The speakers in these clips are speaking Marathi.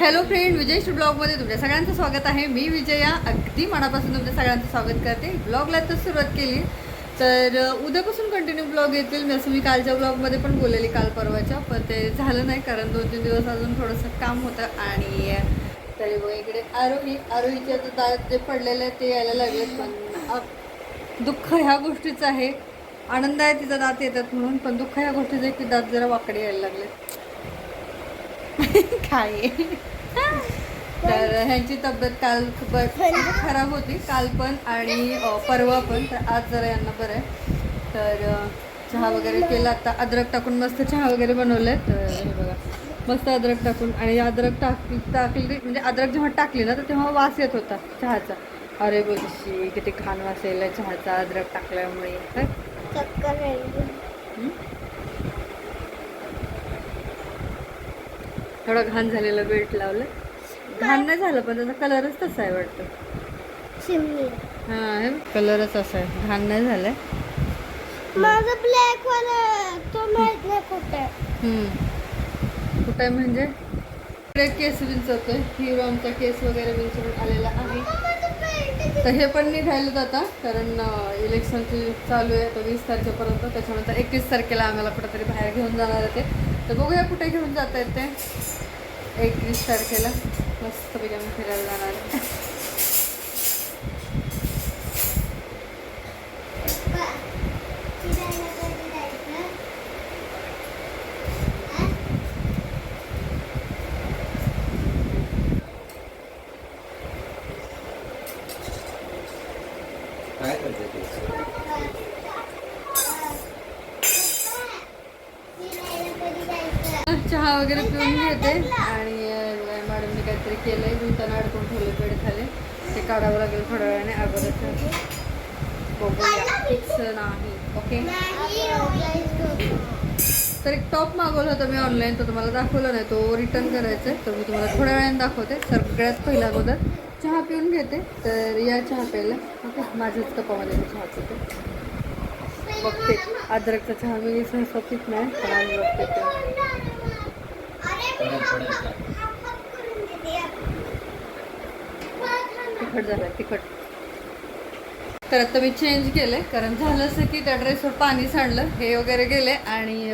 हॅलो फ्रेंड विजय ब्लॉगमध्ये तुमच्या सगळ्यांचं स्वागत आहे. मी विजया अगदी मनापासून तुमच्या सगळ्यांचं स्वागत करते. ब्लॉगला तर सुरुवात केली. तर उद्यापासून कंटिन्यू ब्लॉग येतील. मी असं मी कालच्या ब्लॉगमध्ये पण बोललेली काल परवाच्या पण ते झालं नाही कारण दोन तीन दिवस अजून थोडंसं काम होतं आणि तरी बघा इकडे आरोही आरोहीचे आता दात जे पडलेले आहेत ते यायला लागलेत पण दुःख ह्या गोष्टीचं आहे. आनंद आहे तिचा दात येतात म्हणून पण दुःख ह्या गोष्टीचं की दात जरा वाकडे यायला लागले काय आहे? तर ह्यांची तब्येत काल खूप खराब होती. काल पण आणि परवा पण. तर आज जरा यांना बरं आहे. तर चहा वगैरे केला. आता अद्रक टाकून मस्त चहा वगैरे बनवलं. तर हे बघा. मस्त अद्रक टाकून. आणि अद्रक टाकली टाकली म्हणजे अद्रक जेव्हा टाकली ना तर तेव्हा वास येत होता चहाचा. अरे बघशी किती घाण वास यायला चहाचा. अद्रक टाकल्यामुळे काय? चक्कर हं? थोडा घाण झालेला बेल्ट लावलं. घाण नाही झालं पण त्याचा कलरच तसा आहे वाटतं. चिमणी. हा कलरच असा आहे. घाण नाही झालाय. माझा ब्लॅक वाला तो माहीत नाही कुठे. कुठं म्हणजे? इकडे केस विंचवतोय. हिरो आमचा केस वगैरे विंचवून आलेला आहे. तर हे पण निघायला जाता कारण इलेक्शनची चालू आहे तर वीस तारखेपर्यंत. त्याच्यानंतर एकवीस तारखेला आम्हाला कुठेतरी बाहेर घेऊन जाणार आहे ते. तर बघूया कुठे घेऊन जात आहेत ते. एकवीस तारखेला. मस्तपैकी आम्ही फिरायला जाणार आहे. काय करते चहा वगैरे पिऊन घेते आणि मॅडमने काहीतरी केलंय धुताना अडकून ठेवलं पेड खाली. ते काढावं लागेल थोड्या वेळाने अगोदर बघूया. नाही ओके तर एक टॉप मागवला होता मी ऑनलाईन तो तुम्हाला दाखवला नाही तो रिटर्न करायचा आहे. तर मी तुम्हाला थोड्या वेळाने दाखवते सगळ्यात पहिला अगोदर. चहा पिऊन घेते तर या चहा प्यायला. ओके माझ्याच कपामध्ये मी चहा पिते बघते अद्रकचा चहा मी सहसा पित नाही पण आज बघते तिखट झालं तिखट. तर आता मी चेंज केले कारण झालं असं की त्या ड्रेसवर पाणी सांडलं हे वगैरे गेले आणि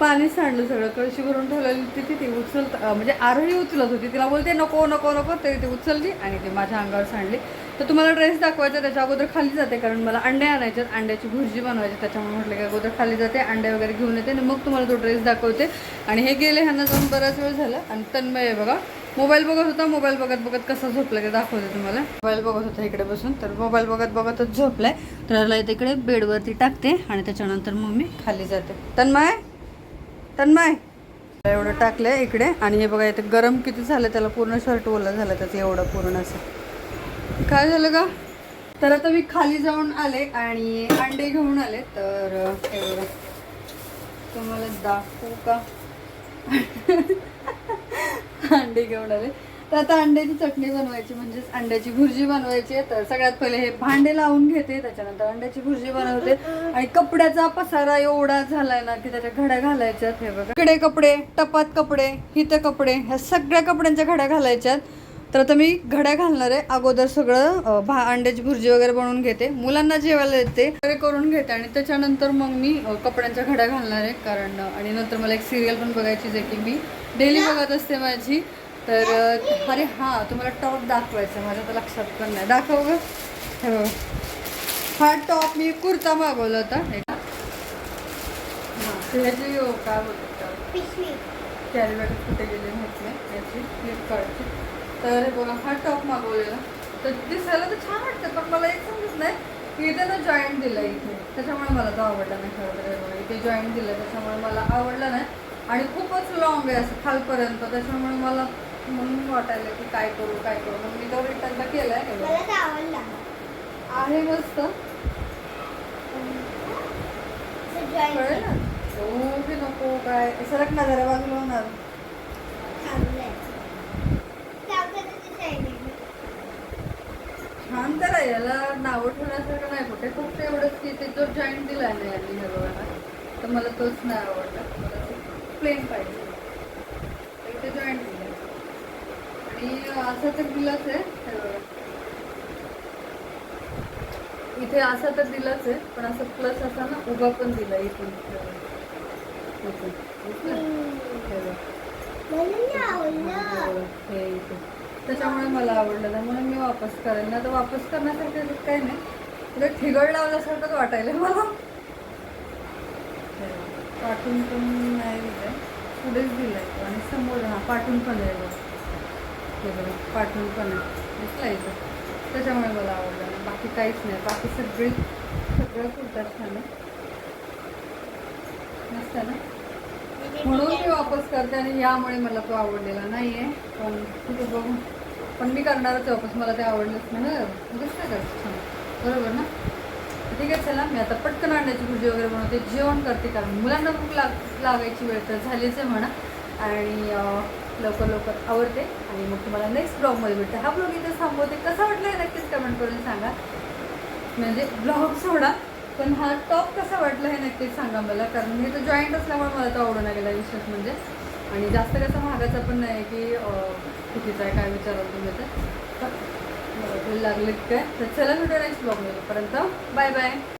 पाणी सांडलं सगळं कळशी भरून ठेवलेली होती ती उचलत म्हणजे आरोही उचलत होती. तिला बोलते नको नको नको. तरी ती उचलली आणि ती माझ्या अंगावर सांडली. तर तुम्हाला ड्रेस दाखवायचा त्याच्या अगोदर खाली जाते कारण मला अंडे आणायचे अंड्याची भुर्जी बनवायची त्याच्यामुळे म्हटलं की अगोदर खाली जाते अंडे वगैरे घेऊन येते आणि मग तुम्हाला तो ड्रेस दाखवते. आणि हे गेले ह्यांना जाऊन बराच वेळ झाला. आणि तन्मय आहे बघा. मोबाईल बघत होता मोबाईल बघत बघत कसा झोपला ते दाखवते तुम्हाला. मोबाईल बघत होता इकडे बसून तर मोबाईल बघत बघतच झोपलाय. तर तिकडे बेडवरती टाकते आणि त्याच्यानंतर मग मी खाली जाते. तन्मय? तन्मय. एवढं टाकलंय इकडे. आणि हे बघा इथे गरम किती झालं त्याला पूर्ण शर्ट ओलं झालं त्याचं एवढं पूर्ण असं. काय झालं का तर आता मी खाली जाऊन आले आणि अंडे घेऊन आले. तर एवढं तुम्हाला दाखवू का? अंडे घेऊन आले. तर आता अंड्याची चटणी बनवायची म्हणजेच अंड्याची भुर्जी बनवायची. तर सगळ्यात पहिले हे भांडे लावून घेते त्याच्यानंतर अंड्याची भुर्जी बनवते. आणि कपड्याचा पसारा एवढा झालाय ना की त्याच्या घड्या घालायच्यात. हे बघा. इकडे कपडे टपात कपडे हिथं कपडे ह्या सगळ्या कपड्यांच्या घड्या घालायच्यात. तर आता मी घड्या घालणार आहे. अगोदर सगळं भा अंड्याची भुर्जी वगैरे बनवून घेते. मुलांना जेवायला देते. वगैरे करून घेते. आणि त्याच्यानंतर मग मी कपड्यांच्या घड्या घालणार आहे. कारण आणि नंतर मला एक सिरियल पण बघायची जे की मी डेली बघत असते माझी. तर अरे हां तुम्हाला टॉप दाखवायचं माझ्या तर लक्षात पण नाही. दाखव ग. हे टॉप मी कुर्ता मागवला होता. हां, ह्याची अ, काय बोलतात पिशवी. कॅरी बॅग कुठे गेले माहीत नाही याची फ्लिपकार्टची. तर बघा हा टॉप मागवलेला. तर दिसायला तर छान वाटतं पण मला एक समजत नाही. की इथे ना जॉईंट दिलं इथे. त्याच्यामुळे मला तो आवडला नाही खरं इथे जॉईंट दिलं त्याच्यामुळे मला आवडला नाही. आणि खूपच लॉंग आहे असं खालपर्यंत. त्याच्यामुळे मला म्हणून वाटायला की काय करू काय करू. मग मी तो रिटर्न केलाय हे आवडला. आहे मस्त. कळलं? ना नको काय? सरक ना जरा बाजूला होणार. आहे. छान तर आहे याला नावं ठेवण्यासारखं नाही. कुठे फक्त एवढंच की ते जो जॉईंट दिला आहे ना यांनी हरवायला तर मला तोच नाही आवडला प्लेन पाहिजे तर इथे जॉईंट दिला आणि असं तर दिलंच आहे. इथे असं तर दिलंच आहे पण असं प्लस असा ना उभा पण दिला इथून. हे इथे. त्याच्यामुळे मला आवडलं त्यामुळे म्हणून मी वापस करेन. ना तर वापस करण्यासारखं काही नाही. तुला ठिगळ लावल्यासारखंच वाटायला मला. पाठून पण नाही दिलंय. पुढेच दिलंय. आणि समोर हा पाठून पण आहे बघा. पाठवून पण दिसला इथं. त्याच्यामुळे मला आवडलं नाही. बाकी काहीच नाही. बाकी सगळी सगळं कुर्ता छान मस्त ना? म्हणून मी वापस करते आणि यामुळे मला तो आवडलेला नाही आहे पण ठीक बघू पण मी करणारच वापस मला ते आवडलंच नाही ना. दिसतं का? छान. बरोबर ना? ठीक आहे चला. मी आता पटकन अंड्याची भुर्जी वगैरे बनवते. जेवण करते कारण मुलांना भूक लाग लागायची वेळ तर झालीच आहे म्हणा. आणि लवकर लवकर आवडते. आणि मग तुम्हाला नेक्स्ट ब्लॉगमध्ये भेटते. हा ब्लॉग इथे थांबवते. कसा वाटला हे नक्कीच कमेंट करून सांगा. म्हणजे ब्लॉग सोडा पण हा टॉप कसा वाटला हे नक्कीच सांगा मला. कारण मी तर जॉईंट असल्यामुळे मला तो आवडून गेला विशेष म्हणजे. आणि जास्त कसं महागाचा पण नाही की अं, कितीचा आहे काय विचाराल तुम्ही तर. तर लागले काय? तर चला भेटू नेक्स्ट ब्लॉगमध्ये पर्यंत बाय बाय